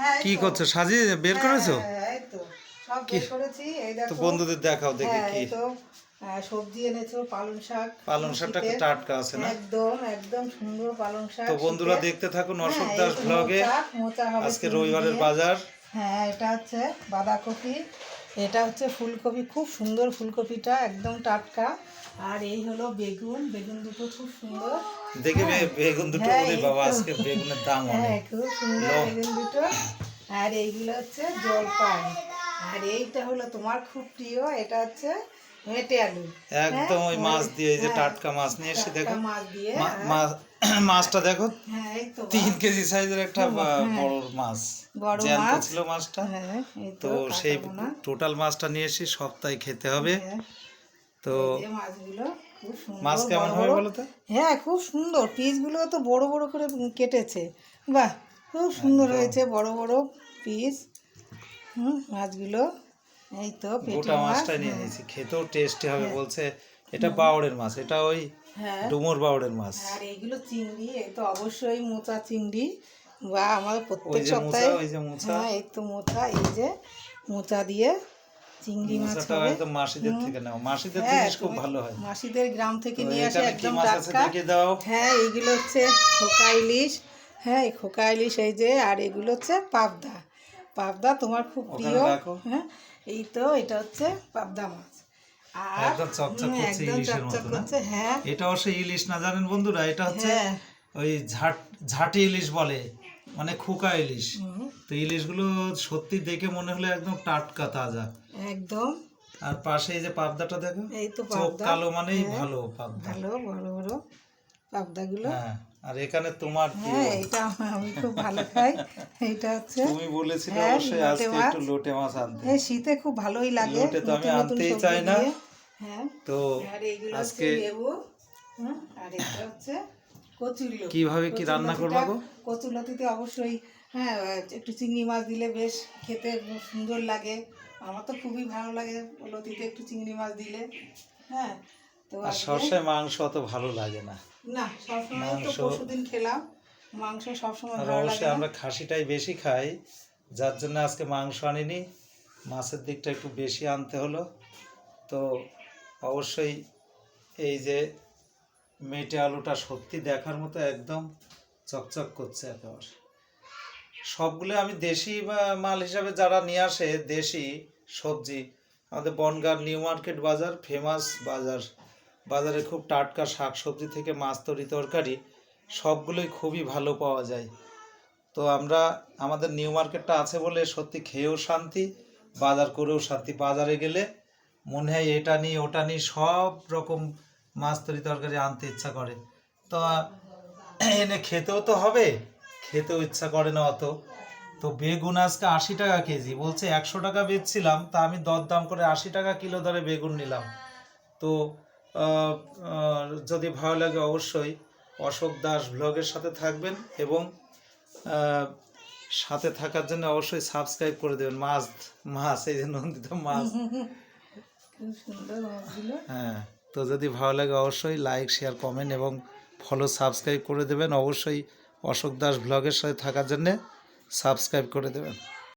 হ্যাঁ, কি করছ? সাজিয়ে বের করেছ? হ্যাঁ, হ্যাঁ, সব বের করেছি। এই দেখো। বন্ধুদের দেখাও দেখি হ্যাঁ, কি। সবজি এনেছো পালং শাক পালং শাকটা টাটকা আছে না? একদম একদম সুন্দর পালং শাক তো বন্ধুরা দেখতে থাকুন হ্যাঁ, অশোক দাস ব্লগে। আজকে রবিবারের বাজার। হ্যাঁ এটা হচ্ছে বাঁধাকপি। এটা হচ্ছে ফুলকপি খুব সুন্দর ফুলকপিটা একদম টাটকা। আর এই হলো বেগুন বেগুন দুটো খুব সুন্দর। দেখে বেগুন দুটো হ্যাঁ, বাবা আজকে বেগুনের দাম হ্যাঁ অনেক। খুব সুন্দর বেগুন দুটো। আর এইগুলো হচ্ছে জলপাই। আর এইটা হলো তোমার খুব প্রিয় এটা হচ্ছে মেটে আলু। একদম ওই মাছ দিয়ে এই যে হ্যাঁ, টাটকা মাছ নিয়ে এসে দেখো। মাছ দিয়ে মাছটা দেখো। হ্যাঁ তিন কেজি সাইজের একটা বড় মাছ জ্যান্ত ছিল মাছটা। হ্যাঁ তো সেই টোটাল মাছটা নিয়ে এসে সপ্তাহে খেতে হবে। হ্যাঁ, তো মাছগুলো খুব সুন্দর মাছ কেমন হবে বলো তো? হ্যাঁ খুব সুন্দর। পিসগুলো তো বড় বড় করে কেটেছে। বাহ খুব সুন্দর হয়েছে বড় বড় পিস হুম মাছগুলো এই তো গোটা মাছ মাছটাই নিয়ে নিয়েছি। খেতেও টেস্টি হবে বলছে। এটা বাউড়ের মাছ এটা ওই হ্যাঁ। ডুমুর বাউড়ের মাছ। আর এইগুলো চিংড়ি এই তো অবশ্যই মোচা চিংড়ি। বা আমাদের প্রত্যেক সপ্তাহে ওই যে মোচা। হ্যাঁ এই তো মোচা এই যে মোচা দিয়ে চিংড়ি মাছ মোচাটা হবে। মাসিদের থেকে নাও। মাসিদের হ্যাঁ, জিনিস খুব ভালো হয়। মাসিদের গ্রাম থেকে নিয়ে আসে একদম টাটকা হ্যাঁ এইগুলো হচ্ছে খোকা ইলিশ। হ্যাঁ এই খোকা ইলিশ এই যে আর এগুলো হচ্ছে পাবদা। পাবদা তোমার খুব প্রিয়। হ্যাঁ এই তো এটা হচ্ছে পাবদা মাছ। আর একদম চকচক করছে হ্যাঁ। এটা অবশ্য ইলিশ না জানেন বন্ধুরা? এটা হচ্ছে হ্যাঁ। ওই ঝাট ঝাঁটি ইলিশ বলে মানে খোকা ইলিশ। তো ইলিশগুলো সত্যি দেখে মনে হলো একদম টাটকা তাজা। একদম। আর পাশে এই যে পাবদাটা দেখো এই তো চোখ কালো মানেই হ্যাঁ, ভালো পাবদা। ভালো বড় বড়। পাবদাগুলো। হ্যাঁ আর এখানে তোমার হ্যাঁ এটা আমি খুব ভালো খাই। এইটা হচ্ছে তুমি বলেছিলে হ্যাঁ, অবশ্যই আজকে একটু লোটে মাছ আনতে। এই শীতে খুব ভালোই লাগে। লোটে তো আমি আনতেই চাই না। হ্যাঁ। তো আজকে আর এটা হচ্ছে কচুরলতি কীভাবে কি রান্না করবা গো? কচুরলতিতে অবশ্যই হ্যাঁ একটু চিংড়ি মাছ দিলে বেশ খেতে সুন্দর লাগে। আমার তো খুবই ভালো লাগে লতিতে একটু চিংড়ি মাছ দিলে। হ্যাঁ আর সর্ষে মাংস অত ভালো লাগে না। না সবসময় তো মাংস- পরশুদিন খেলাম। মাংস সবসময় আর ভালো লাগে অবশ্যই না। আমরা খাসিটাই বেশি খাই যার জন্য আজকে মাংস আনিনি। মাছের দিকটা একটু বেশি আনতে হলো। তো অবশ্যই এই যে মেটে আলুটা সত্যি দেখার মতো একদম চকচক করছে একেবারে। সবগুলো আমি দেশি বা- মাল হিসাবে যারা নিয়ে আসে দেশি সবজি আমাদের বনগাঁ নিউ মার্কেট বাজার ফেমাস বাজার। বাজারে খুব টাটকা শাক সবজি থেকে মাছ তরি তরকারি, সবগুলোই খুবই ভালো পাওয়া যায়। তো আমরা, আমাদের নিউ মার্কেটটা আছে বলে সত্যি খেয়েও শান্তি, বাজার করেও শান্তি। বাজারে গেলে মনে হয় এটা নিয়ে, ওটা নিয়ে সব রকম মাছ তরি তরকারি আনতে ইচ্ছা করে। তো এনে খেতেও তো হবে, খেতেও ইচ্ছা করে না অত। তো বেগুন আজকে আশি টাকা কেজি, বলছে একশো টাকা বেচছিলাম, তা আমি দরদাম করে আশি টাকা কিলো দরে বেগুন নিলাম। তো যদি ভালো লাগে অবশ্যই অশোক দাস ব্লগের সাথে থাকবেন এবং সাথে থাকার জন্য অবশ্যই সাবস্ক্রাইব করে দেবেন। মাছ মাছ এই যে নন্দিত মাছ হ্যাঁ তো যদি ভালো লাগে অবশ্যই লাইক শেয়ার কমেন্ট এবং ফলো সাবস্ক্রাইব করে দেবেন। অবশ্যই অশোক দাস ব্লগের সাথে থাকার জন্যে সাবস্ক্রাইব করে দেবেন।